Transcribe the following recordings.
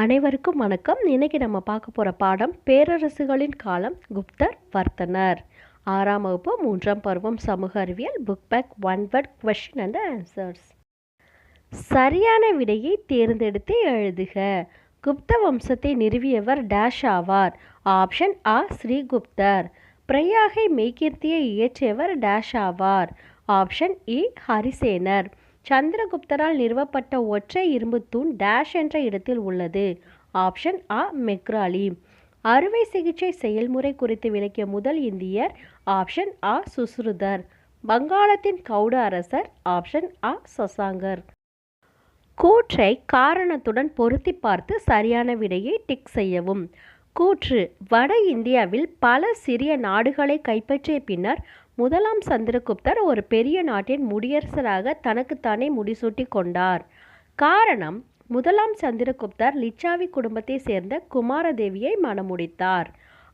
அனைவருக்கும் வணக்கம். இன்னைக்கு நம்ம பார்க்க போகிற பாடம் பேரரசுகளின் காலம் குப்தர் வர்த்தனர். ஆறாம் வகுப்பு மூன்றாம் பருவம் சமூக அறிவியல் book back one word question and answers சரியான விடையை தேர்ந்தெடுத்து எழுதுக. குப்த வம்சத்தை நிறுவியவர் டேஷ் ஆவார். ஆப்ஷன் ஆ ஸ்ரீகுப்தர் பிரயாகை மெய்கீர்த்தியை இயற்றியவர் டேஷ் ஆவார். ஆப்ஷன் இ ஹரிசேனர் சந்திரகுப்தரால் நிறுவப்பட்ட ஒற்றை இரும்பு தூண் டேஷ் என்ற இடத்தில் உள்ளது. ஆப்ஷன் ஆ மெக்ராலி. அறுவை சிகிச்சை செயல்முறை குறித்து விளக்கிய முதல் இந்தியர் ஆப்ஷன் ஆ சுஸ்ருதர். வங்காளத்தின் கவுடு அரசர் ஆப்ஷன் ஆ சசாங்கர். கூற்றை காரணத்துடன் பொருத்தி பார்த்து சரியான விடையை டிக் செய்யவும். கூற்று வட இந்தியாவில் பல சிறிய நாடுகளை கைப்பற்றிய பின்னர் முதலாம் சந்திரகுப்தர் ஒரு பெரிய நாட்டின் முடியரசராக தனக்குத்தானே முடிசூட்டி கொண்டார். காரணம் முதலாம் சந்திரகுப்தர் லிச்சாவி குடும்பத்தை சேர்ந்த குமாரதேவியை மணமுடித்தார்.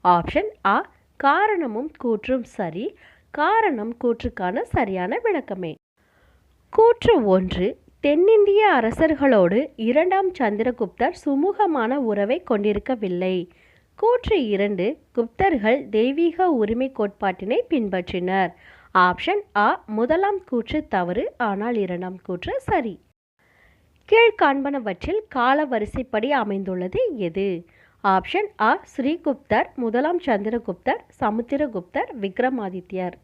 ஆப்ஷன் ஆ காரணமும் கூற்றும் சரி காரணம் கூற்றுக்கான சரியான விளக்கமே. கூற்று ஒன்று தென்னிந்திய அரசர்களோடு இரண்டாம் சந்திரகுப்தர் சுமூகமான உறவை கொண்டிருக்கவில்லை. கூற்று இரண்டு குப்தர்கள் தெய்வீக உரிமை கோட்பாட்டினை பின்பற்றினர். ஆப்ஷன் ஆ முதலாம் கூற்று தவறு ஆனால் இரண்டாம் கூற்று சரி. கீழ்காண்பனவற்றில் கால வரிசைப்படி அமைந்துள்ளது எது? ஆப்ஷன் ஆ ஸ்ரீகுப்தர் முதலாம் சந்திரகுப்தர் சமுத்திரகுப்தர் விக்ரமாதித்யர்.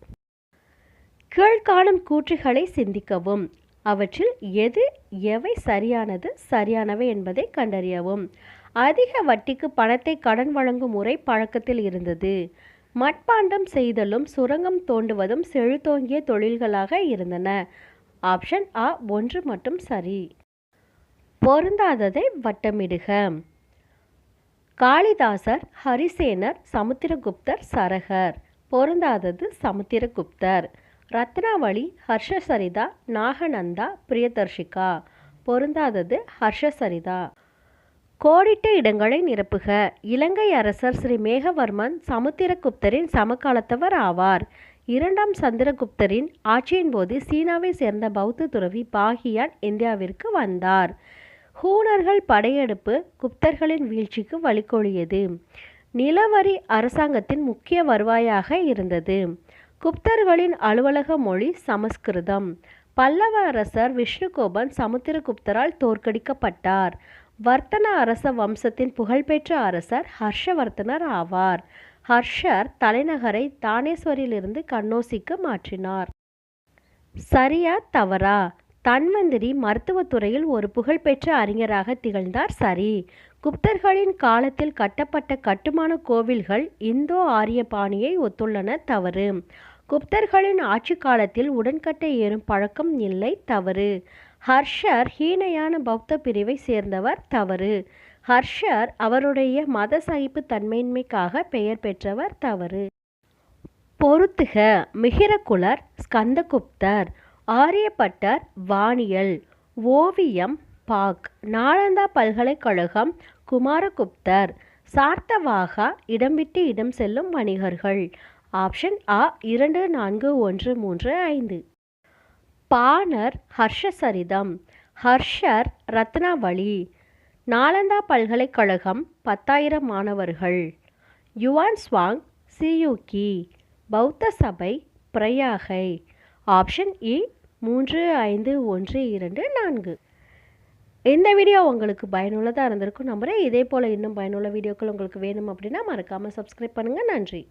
கீழ்காணும் கூற்றுகளை சிந்திக்கவும். அவற்றில் எது எவை சரியானது சரியானவை என்பதை கண்டறியவும். அதிக வட்டிக்கு பணத்தை கடன் வழங்கும் முறை பழக்கத்தில் இருந்தது. மட்பாண்டம் செய்தலும் சுரங்கம் தோண்டுவதும் செழுத்தோங்கிய தொழில்களாக இருந்தன. ஆப்ஷன் ஆ ஒன்று மட்டும் சரி. பொருந்தாததை வட்டமிடுக. காளிதாசர் ஹரிசேனர் சமுத்திரகுப்தர் சரகர். பொருந்தாதது சமுத்திரகுப்தர். ரத்னாவளி ஹர்ஷசரிதா நாகநந்தா பிரியதர்ஷிகா. பொருந்தாதது ஹர்ஷசரிதா. கோடிட்ட இடங்களை நிரப்புக. இலங்கை அரசர் ஸ்ரீ மேகவர்மன் சமுத்திரகுப்தரின் சமகாலத்தவர் ஆவார். இரண்டாம் சந்திரகுப்தரின் ஆட்சியின் போது சீனாவை சேர்ந்த பௌத்த துறவி பாகியான் இந்தியாவிற்கு வந்தார். ஹூனர்கள் படையெடுப்பு குப்தர்களின் வீழ்ச்சிக்கு வழிகொழியது நிலவரி அரசாங்கத்தின் முக்கிய வருவாயாக இருந்தது. குப்தர்களின் அலுவலக மொழி சமஸ்கிருதம். பல்லவ அரசர் விஷ்ணுகோபன் சமுத்திரகுப்தரால் தோற்கடிக்கப்பட்டார். வர்த்தன அரச வம்சத்தின் புகழ்பெற்ற அரசர் ஹர்ஷவர்த்தனர் ஆவார். ஹர்ஷர் தலைநகரை தானேஸ்வரிலிருந்து கண்ணோசிக்கு மாற்றினார். சரியா தவறா? தன்வந்திரி மருத்துவத்துறையில் ஒரு புகழ்பெற்ற அறிஞராக திகழ்ந்தார் சரி. குப்தர்களின் காலத்தில் கட்டப்பட்ட கட்டுமான கோவில்கள் இந்தோ ஆரிய பாணியை ஒத்துள்ளன தவறு. குப்தர்களின் ஆட்சி காலத்தில் உடன்கட்டை ஏறும் பழக்கம் இல்லை தவறு. ஹர்ஷர் ஹீனையான பௌத்த பிரிவை சேர்ந்தவர் தவறு. ஹர்ஷர் அவருடைய மத சகிப்பு தன்மையின்மைக்காக பெயர் பெற்றவர் தவறு. பொருத்துக மிகிரகுலர் ஸ்கந்தகுப்தர் ஆரியப்பட்டர் வானியல் ஓவியம் பாக் நாளந்தா பல்கலைக்கழகம் குமாரகுப்தர் சார்த்தவாகா இடம் விட்டு இடம் செல்லும் வணிகர்கள். ஆப்ஷன் ஆ இரண்டு நான்கு ஒன்று மூன்று ஐந்து. பாணர் ஹர்ஷசரிதம் ஹர்ஷர் ரத்னாவளி நாலந்தா பல்கலைக்கழகம் பத்தாயிரம் மாணவர்கள். யுவான் ஸ்வாங் சியூகி பௌத்த சபை பிரயாகை. ஆப்ஷன் இ மூன்று ஐந்து ஒன்று இரண்டு நான்கு. இந்த வீடியோ உங்களுக்கு பயனுள்ளதாக இருந்திருக்கும் நம்புகிறேன் இதே போல் இன்னும் பயனுள்ள வீடியோக்கள் உங்களுக்கு வேணும் அப்படின்னா மறக்காமல் சப்ஸ்கிரைப் பண்ணுங்கள் நன்றி.